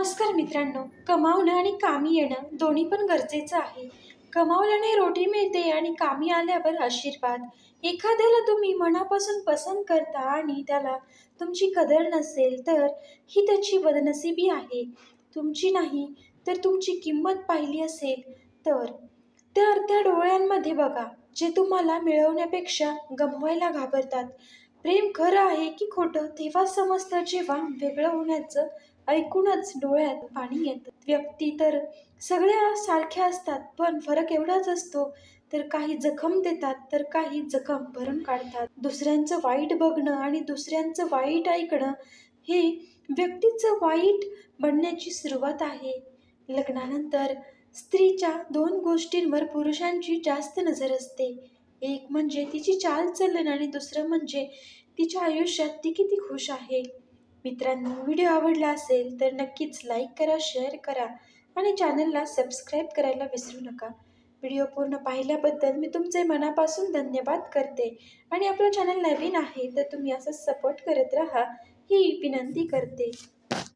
नमस्कार मित्रांनो कमावणं आणि कामी येणं दोन्ही पण गरजेचं आहे. कमावल्याने रोटी मिळते आणि कामी आल्यावर आशीर्वाद. एखाद्याला तुम्ही मनापासून पसंत करता आणि त्याला तुमची कदर नसेल तर ही त्याची बदनसिबी आहे. तुमची नाही तर तुमची किंमत पाहिली असेल तर. त्या अर्ध्या डोळ्यांमध्ये बघा जे तुम्हाला मिळवण्यापेक्षा गमवायला घाबरतात. प्रेम खरं आहे की खोटं तेव्हा समजतं जेव्हा वेगळं होण्याचं ऐकूनच डोळ्यात पाणी येतं. व्यक्ती तर सगळ्या सारख्या असतात पण फरक एवढाच असतो तर काही जखम देतात तर काही जखम भरून काढतात. दुसऱ्यांचं वाईट बघणं आणि दुसऱ्यांचं वाईट ऐकणं हे व्यक्तीचं वाईट बनण्याची सुरुवात आहे. लग्नानंतर स्त्रीच्या दोन गोष्टींवर पुरुषांची जास्त नजर असते. एक म्हणजे तिची चालचलन आणि दुसरं म्हणजे तिच्या आयुष्यात ती किती खुश आहे. मित्रांनो व्हिडिओ आवडला असेल तर नक्कीच लाईक करा शेअर करा आणि चॅनलला सबस्क्राईब करायला विसरू नका. व्हिडिओ पूर्ण पाहिल्याबद्दल मी तुमचे मनापासून धन्यवाद करते आणि आपलं चॅनल नवीन आहे तर तुम्ही असं सपोर्ट करत राहा ही विनंती करते.